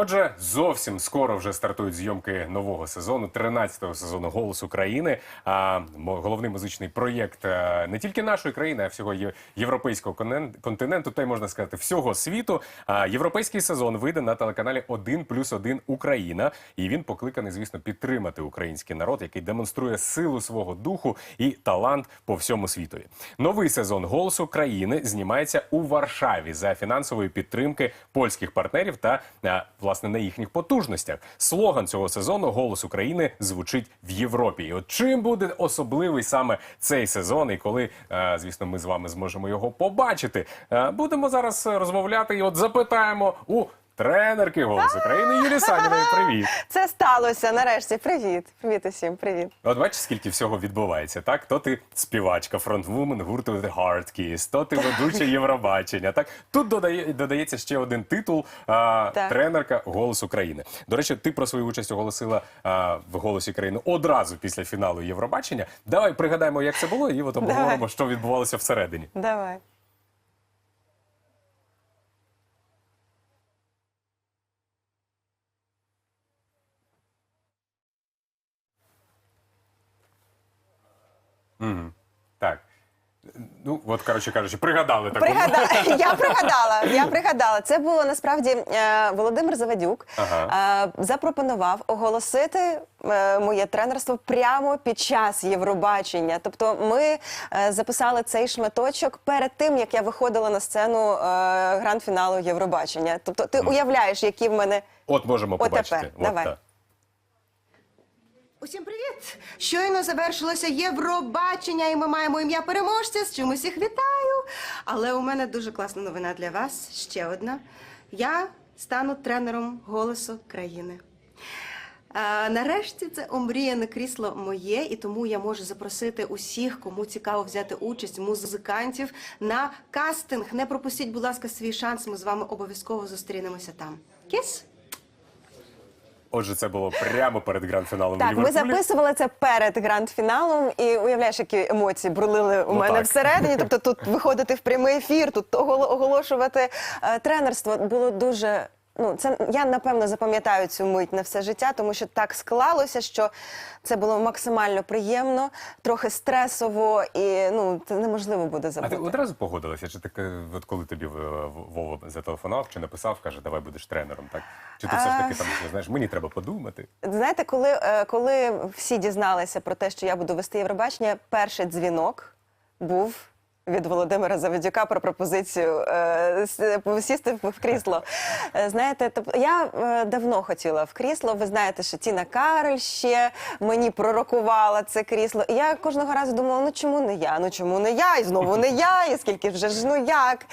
Отже, зовсім скоро вже стартують зйомки нового сезону, 13-го сезону Голос України. А головний музичний проєкт е, не тільки нашої країни, а всього європейського континенту, та й можна сказати, всього світу. А європейський сезон вийде на телеканалі 1 плюс 1 Україна. І він покликаний, звісно, підтримати український народ, який демонструє силу свого духу і талант по всьому світові. Новий сезон Голосу країни знімається у Варшаві за фінансової підтримки польських партнерів та е, власне на їхніх потужностях. Слоган цього сезону Голос України звучить в Європі. І от чим буде особливий саме цей сезон, і коли, е, звісно, ми з вами зможемо його побачити. Е, Будемо зараз розмовляти і от запитаємо у тренерки Голос України Юлії Саніної. Привіт. Це сталося нарешті. Привіт. Привіт усім, привіт. От бачиш, скільки всього відбувається, так? То ти співачка, фронтвумен гурту The Hard Kiss, то ти ведуча Євробачення. Так тут додає, додається ще один титул а, тренерка Голос України. До речі, ти про свою участь оголосила а, в Голосі країни одразу після фіналу Євробачення. Давай пригадаємо, як це було, і от обговоримо, що відбувалося всередині. Давай. Так. Ну, от, коротше кажучи, пригадали таку. Пригада... Я пригадала. Я пригадала. Це було насправді е, Володимир Завадюк Ага. е, запропонував оголосити е, моє тренерство прямо під час Євробачення. Тобто, ми е, записали цей шматочок перед тим, як я виходила на сцену е, гранд-фіналу Євробачення. Тобто, ти уявляєш, які в мене От можемо От побачити. тепер, От давай. так. Усім привіт! Щойно завершилося Євробачення, і ми маємо ім'я переможця. З чим усіх вітаю. Але у мене дуже класна новина для вас. Ще одна. Я стану тренером голосу країни. А, нарешті це омріяне крісло моє, і тому я можу запросити усіх, кому цікаво взяти участь, музикантів на кастинг. Не пропустіть, будь ласка, свій шанс. Ми з вами обов'язково зустрінемося там. Кіс! Отже, це було прямо перед гранд-фіналом Так, ми записували це перед гранд-фіналом, і уявляєш, які емоції бурлили у Ну, мене так. всередині. Тобто тут виходити в прямий ефір, тут оголо- оголошувати е, тренерство було дуже. Ну, це я напевно запам'ятаю цю мить на все життя, тому що так склалося, що це було максимально приємно, трохи стресово, і ну це неможливо буде А ти одразу погодилася? Чи таке, от коли тобі е, Вова зателефонував, чи написав, каже, давай будеш тренером, так? Чи ти все ж таки там знаєш, мені треба подумати? Знаєте, коли, е, коли всі дізналися про те, що я буду вести Євробачення, перший дзвінок був. Від Володимира Заведюка про пропозицію е, сісти в крісло. Е, Знаєте, я е, давно хотіла в крісло. Ви знаєте, що Тіна Кароль ще мені пророкувала це крісло. І я кожного разу думала: ну чому не я? Ну чому не я? І знову не я, і скільки вже ж ну як?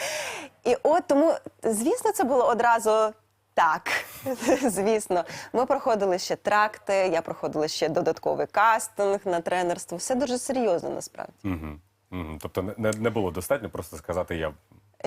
І от тому, звісно, це було одразу так, звісно. Ми проходили ще тракти, я проходила ще додатковий кастинг на тренерство. Все дуже серйозно насправді. Угу. Тобто не- не, було достатньо просто сказати я.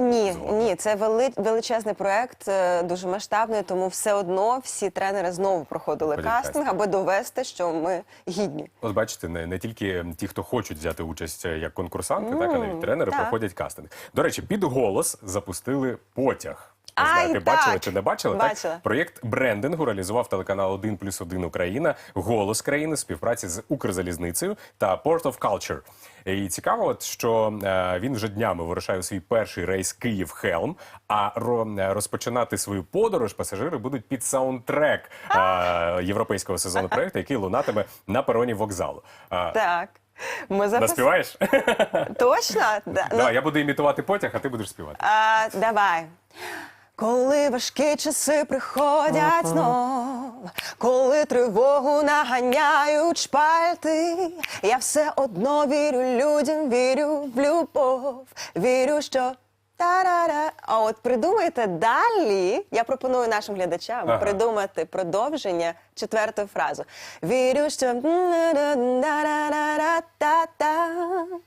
Ні, Згоден. ні, це вели, величезний проект, е, дуже масштабний, тому все одно всі тренери знову проходили Ходять кастинг, кастинг. аби довести, що ми гідні. От бачите, не, не тільки ті, хто хочуть взяти участь е, як конкурсанти, так, а навіть тренери так. проходять кастинг. До речі, під голос запустили потяг. Ай, знаю, ти бачила чи не бачила? Бачила. Так? Проєкт брендингу реалізував телеканал 1 плюс 1 Україна, голос країни співпраці з Укрзалізницею та Port of Culture. І цікаво, от, що е, він вже днями вирушає у свій перший рейс Київ-Хелм. А ро- е, розпочинати свою подорож пасажири будуть під саундтрек е, європейського сезону проєкту, який лунатиме на пероні вокзалу. Е, Так. Ми запис... Наспіваєш? Точно? Да. Ну, Давай, я буду імітувати потяг, а ти будеш співати. А, давай. Коли важкі часи приходять знов, коли тривогу наганяють шпальти, я все одно вірю людям, вірю в любов, вірю, що. Та-ра-ра. А от придумайте далі. Я пропоную нашим глядачам Ага. придумати продовження четвертої фрази. Вірю, що.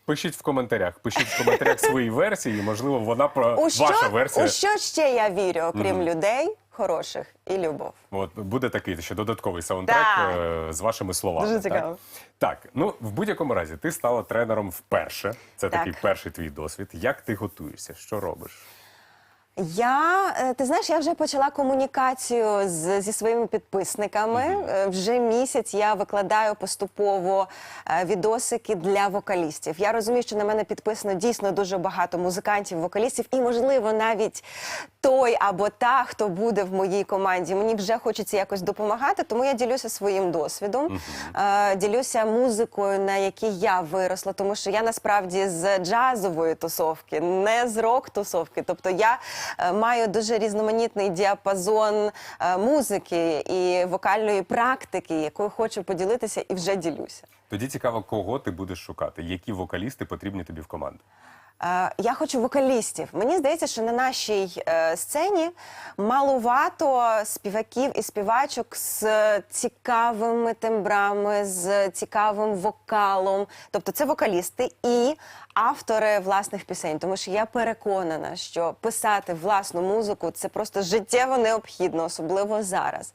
Пишіть в коментарях. Пишіть в коментарях свої версії. Можливо, вона про У що, ваша версія. у що ще я вірю, окрім людей? Хороших і любов. От буде такий ще додатковий саундтрек Так. е, з вашими словами. Дуже так? цікаво. Так, ну в будь-якому разі, ти стала тренером вперше. Це Так. такий перший твій досвід. Як ти готуєшся? Що робиш? Я е, ти знаєш, я вже почала комунікацію з, зі своїми підписниками. Е, Вже місяць я викладаю поступово е, відосики для вокалістів. Я розумію, що на мене підписано дійсно дуже багато музикантів, вокалістів, і можливо навіть той або та, хто буде в моїй команді. Мені вже хочеться якось допомагати, тому я ділюся своїм досвідом, е, ділюся музикою, на якій я виросла, тому що я насправді з джазової тусовки, не з рок-тусовки. Тобто я маю дуже різноманітний діапазон е, музики і вокальної практики, якою хочу поділитися, і вже ділюся. Тоді цікаво, кого ти будеш шукати, які вокалісти потрібні тобі в команду. Е, Я хочу вокалістів. Мені здається, що на нашій е, сцені малувато співаків і співачок з цікавими тембрами, з цікавим вокалом. Тобто це вокалісти і автори власних пісень. Тому що я переконана, що писати власну музику це просто життєво необхідно, особливо зараз.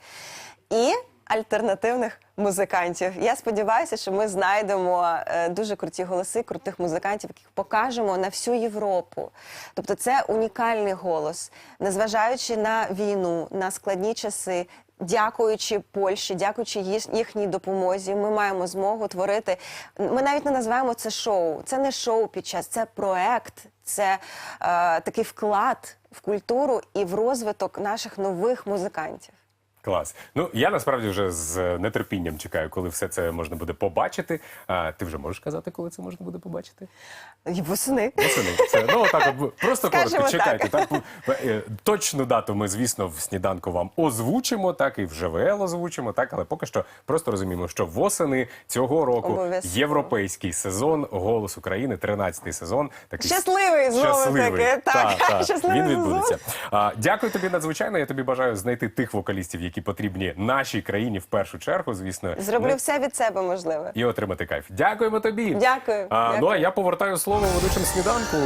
І альтернативних музикантів. Я сподіваюся, що ми знайдемо е, дуже круті голоси, крутих музикантів, яких покажемо на всю Європу. Тобто, це унікальний голос, незважаючи на війну, на складні часи. Дякуючи Польщі, дякуючи їхній допомозі, ми маємо змогу творити. Ми навіть не називаємо це шоу. Це не шоу під час, це проект, це е, такий вклад в культуру і в розвиток наших нових музикантів. Клас. Ну я насправді вже з нетерпінням чекаю, коли все це можна буде побачити. А ти вже можеш казати, коли це можна буде побачити? Восени. Восени. Це ну так, просто Скажемо коротко. Чекайте. так. Так е, точну дату ми, звісно, в сніданку вам озвучимо, так і в ЖВЛ озвучимо, так, але поки що просто розуміємо, що восени цього року Обов'язково. європейський сезон Голос України, 13-й сезон. Такий Щасливий, знову щасливий. таки. Так, Так, так. щасливий Він відбудеться. А, дякую тобі надзвичайно. Я тобі бажаю знайти тих вокалістів, які потрібні нашій країні в першу чергу, звісно. Зроблю Ну, все від себе можливе. і отримати кайф. Дякуємо тобі. Дякую, А, Ну а я повертаю слово ведучим сніданку.